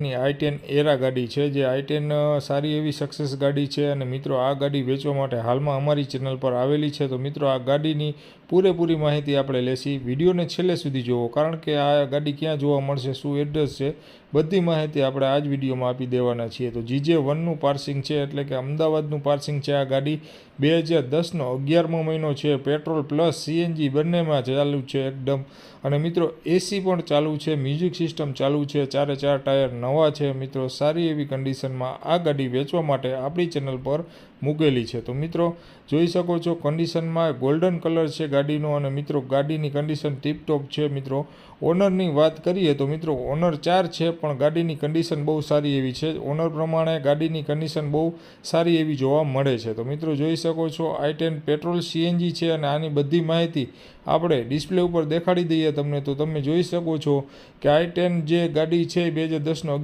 ની આઈ ટેન એરા ગાડી છે, જે આઈ ટેન સારી એવી સક્સેસ ગાડી છે અને મિત્રો આ ગાડી વેચવા માટે હાલમાં અમારી ચેનલ પર આવેલી છે. તો મિત્રો આ ગાડીની પૂરેપૂરી માહિતી આપણે લેશી. વિડીયોને છેલ્લે સુધી જુઓ, કારણ કે આ ગાડી ક્યાં જોવા મળશે, શું એડ્રેસ છે, બધી માહિતી આપણે આ જ વિડીયોમાં આપી દેવાના છીએ. તો જીજે વનનું પાર્સિંગ છે, એટલે કે અમદાવાદનું પાર્સિંગ છે આ ગાડી. બે હજાર દસનો અગિયારમો મહિનો છે પેટ્રોલ પ્લસ સીએનજી બંનેમાં ચાલુ છે એકદમ. અને મિત્રો એસી પણ ચાલુ છે મ્યુઝિક સિસ્ટમ ચાલુ છે, ચારે ચાર ટાયર નવા છે. મિત્રો, સારી એવી કન્ડિશનમાં આ ગાડી વેચવા માટે આપણી ચેનલ પર મૂકેલી છે. તો મિત્રો, જોઈ શકો છો કન્ડિશનમાં ગોલ્ડન કલર છે ગાડીનો અને મિત્રો, ગાડીની કન્ડિશન ટીપટોપ છે. મિત્રો ઓનરની વાત કરીએ તો મિત્રો ઓનર ચાર છે, પણ ગાડીની કન્ડિશન બહુ સારી એવી છે. ઓનર પ્રમાણે ગાડીની કન્ડિશન બહુ સારી એવી જોવા મળે છે. તો મિત્રો, જોઈ શકો છો આઈ ટેન પેટ્રોલ સીએનજી છે અને આની બધી માહિતી આપણે ડિસ્પ્લે ઉપર દેખાડી દઈએ તમને. તો તમે જોઈ શકો છો કે આઈ ટેન જે ગાડી છે બે હજાર દસનો